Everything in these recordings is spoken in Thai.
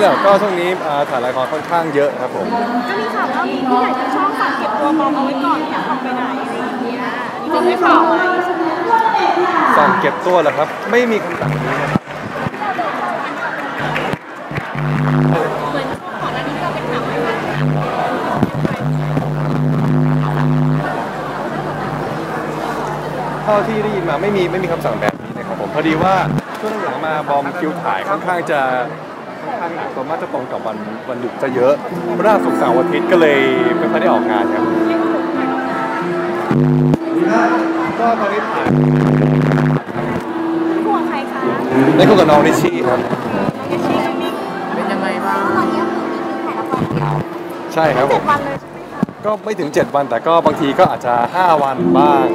ช่วงนี้เนี่ยก็ช่วงนี้อ่าถ่ายละครค่อนข้างเยอะครับผมก็มีข่าวว่ามีผู้ใหญ่ในช่องสั่งเก็บตัวมองเอาไว้ก่อนไม่อยากออกไปไหนอะไรอย่างเงี้ยจริงไหมข่าวไหมสั่งเก็บตัวเหรอครับ ไม่มีคำสั่งนี้นะครับเหมือนก่อนหน้านี้ก็เป็นข่าวไว้ว่าเท่าที่ได้ยินมาไม่มีไม่มีคำสั่งแบบนี้นะครับผมพอดีว่าช่วงหลังมาบอมคิวถ่ายค่อนข้างจะค่อน ข้างหนักส่วนมากจะตรงกับวันวันหยุดจะเยอะพระราชศุกร์เสาร์อาทิตย์ก็เลยไม่ค่อยได้ออกงานครับก็ตอนนี้ถ่ายห่วงใครคะได้คู่กับน้องนิชชี่ครับเอชี่กับมิกเป็นยังไงบ้างตอนนี้คือมีคิวถ่ายละครเดียวใช่ครับผเจ็ดมวันเลยใช่ไหมคะก็ไม่ถึง 7 วันแต่ก็บางทีก็อาจจะ 5 วันบ้าง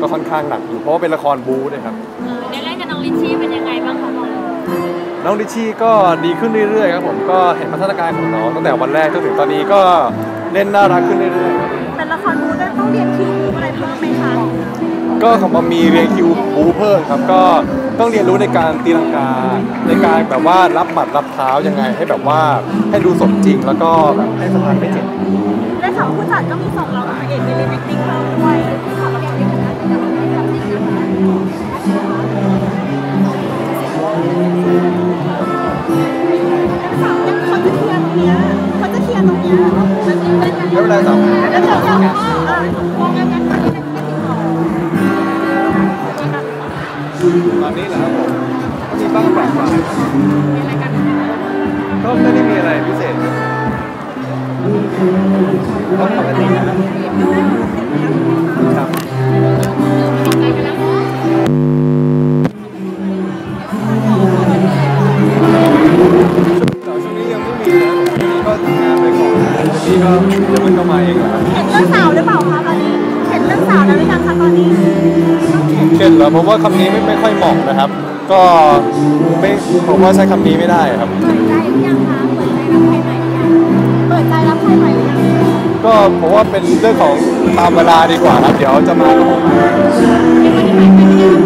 ก็ค่อนข้างหนักอยู่เพราะว่าเป็นละครบู๊ด้วยครับในเล่นกับน้องลิชชี่เป็นยังไงบ้างคะบอล น้องดิชชี่ก็ดีขึ้นเรื่อยๆครับผมก็เห็นพัฒนาการของน้องตั้งแต่วันแรกจนถึงตอนนี้ก็เล่นน่ารักขึ้นเรื่อยแต่ละครบูได้ต้องเรียนคิวบูอะไรเพิ่มไหมคะๆ ก็ของบอมมีเรียนคิวบูเพิ่มครับก็ต้องเรียนรู้ในการตีลังกาในการแบบว่ารับหมัดรับเท้ายังไง ให้แบบว่าให้ดูสมจริงแล้วก็แบบให้สะพานไม่เจ็บ ได้ข่าวว่าผู้จัดก็มีส่งเรา ตอนนี้เหรอครับผมก็มีบ้างปรับปรามีอะไรกันก็ไม่ได้มีอะไรพิเศษก็ปกตินะครับช่วงนี้ยังไม่มีนะช่นี้ก็ทำงานไปก่อนทีนี้ก็เดี๋ยวมันก็มาเองแหละครับเห็นเรื่องสาวหรือเปล่าคะ สาวแล้วหรือยังคะตอนนี้ต้องเห็นเช่นเหรอผมว่าคำนี้ไม่ไม่ค่อยเหมาะนะครับ ก็ไม่ผมว่าใช้คำนี้ไม่ได้ครับ เปิดใจหรือยังคะเปิดใจรับใครใหม่หรือยังเปิดใจรับใครใหม่หรือยังก็ผมว่าเป็นเรื่องของตามเวลาดีกว่าครับเดี๋ยวจะมาก็คงมาไม่